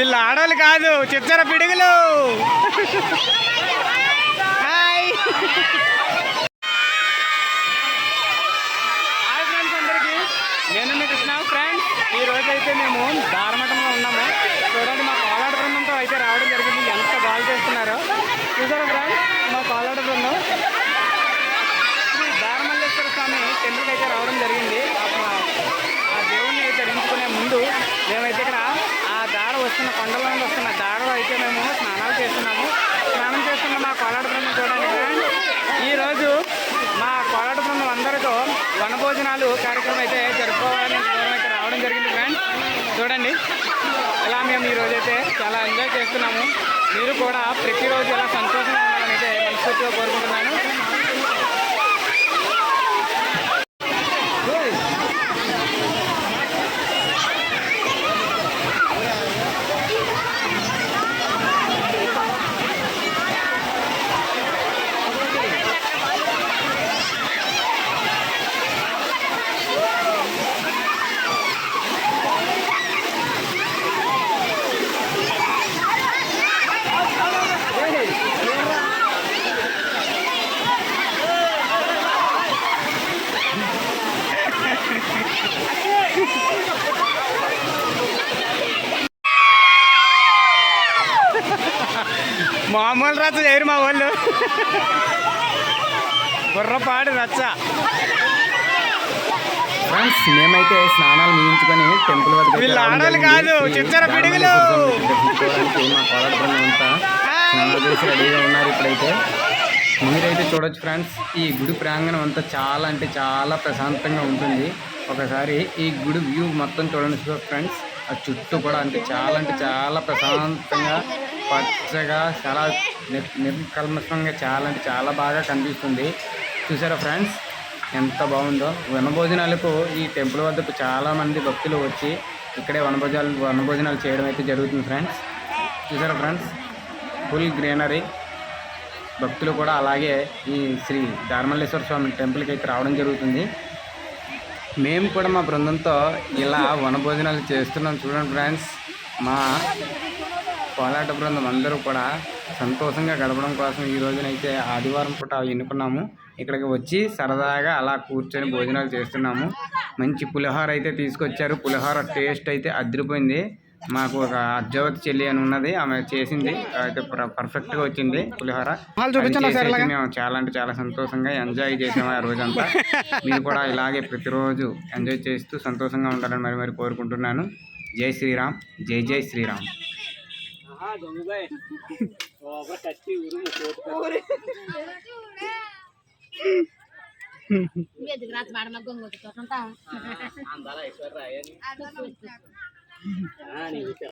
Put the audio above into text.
వీళ్ళు ఆడవాళ్ళు కాదు చిచ్చర పిడుగులు? హాయ్. హాయ్ ఫ్రెండ్స్ అందరికీ. నేను కృష్ణ. ఫ్రెండ్స్ ఈ రోజు అయితే మేము దారమఠంలో ఉన్నాము. చూడండి మా కోలాట బృందంతో అయితే రావడం జరిగింది. ఎంత బాగా చేస్తున్నారో. చూసారా ఫ్రెండ్స్ మా కోలాట బృందం శ్రీ దారమల్లేశ్వర స్వామి టెంపుల్కి అయితే రావడం జరిగింది ఆ- ఆ దేవుణ్ణి దర్శించుకునే ముందు మేమైతే ఇక్కడ ఆ దార వస్తున్న కొండల నుండి వస్తున్న దాడలో అయితే మేము స్నానాలు చేస్తున్నాము. స్నానం చేస్తున్న మా కోలాట బృందం చూడండి. ఈరోజు మా కోలాట బృందం అందరితో వనభోజనాలు కార్యక్రమం అయితే జరుపుకోవాలని అయితే రావడం జరిగింది ఫ్రెండ్స్. చూడండి. ఇలా మేము ఈరోజు అయితే చాలా ఎంజాయ్ చేస్తున్నాము. మీరు కూడా ప్రతిరోజు ఇలా సంతోషంగా ఉండాలని అయితే మనస్ఫూర్తిగా కోరుకుంటున్నాను. మామూలు రచ్చ చేయరు మా వాళ్ళు. బుర్రపాడు రచ్చ. ఫ్రెండ్స్ మేమైతే స్నానాలు ముగించుకొని టెంపుల్ జరిగింది. కాదు, చిచ్చర పిడుగులు. మా కోలాట బృందం అంతా స్నానాలు చేసి రెడీగా ఉన్నారు ఇప్పుడైతే. మీరైతే చూడొచ్చు ఫ్రెండ్స్ ఈ గుడి ప్రాంగణం అంతా చాలా అంటే చాలా ప్రశాంతంగా ఉంటుంది. ఒకసారి ఈ గుడి వ్యూ మొత్తం చూడండి ఫ్రెండ్స్. ఆ చుట్టూ కూడా అంటే చాలా అంటే చాలా ప్రశాంతంగా పచ్చగా చాలా నిర్- నిర్కల్మషంగా చాలా అంటే చాలా బాగా కనిపిస్తుంది. చూసారా ఫ్రెండ్స్? ఎంత బాగుందో. వనభోజనాలకు ఈ టెంపుల్ వద్దకు చాలామంది భక్తులు వచ్చి ఇక్కడే వనభోజనాలు వనభోజనాలు చేయడం అయితే జరుగుతుంది ఫ్రెండ్స్. చూసారా ఫ్రెండ్స్? Full greenery. భక్తులు కూడా అలాగే ఈ శ్రీ ధర్మలేశ్వర స్వామి టెంపుల్కి అయితే రావడం జరుగుతుంది. మేము కూడా మా బృందంతో ఇలా వనభోజనాలు చేస్తున్నాం చూడండి ఫ్రెండ్స్. మా కోలాట బృందం అందరూ కూడా సంతోషంగా గడపడం కోసం ఈ రోజునైతే ఆదివారం పూట ఎన్నుకున్నాము. ఇక్కడికి వచ్చి సరదాగా అలా కూర్చొని భోజనాలు చేస్తున్నాము. మంచి పులిహోర అయితే తీసుకొచ్చారు. పులిహోర టేస్ట్ అయితే అదిరిపోయింది. మాకు ఒక అజ్జవతి చెల్లి అని ఉన్నది. ఆమె చేసింది. అయితే పర్- పర్ఫెక్ట్గా వచ్చింది పులిహోర. మేము చాలా అంటే చాలా సంతోషంగా ఎంజాయ్ చేసాము ఆ రోజంతా. మీరు కూడా ఇలాగే ప్రతిరోజు ఎంజాయ్ చేస్తూ సంతోషంగా ఉండాలని మరి మరి కోరుకుంటున్నాను. జై శ్రీరామ్. జై జై శ్రీరామ్. ఎందుకు రాత్రి మేడం గొంగ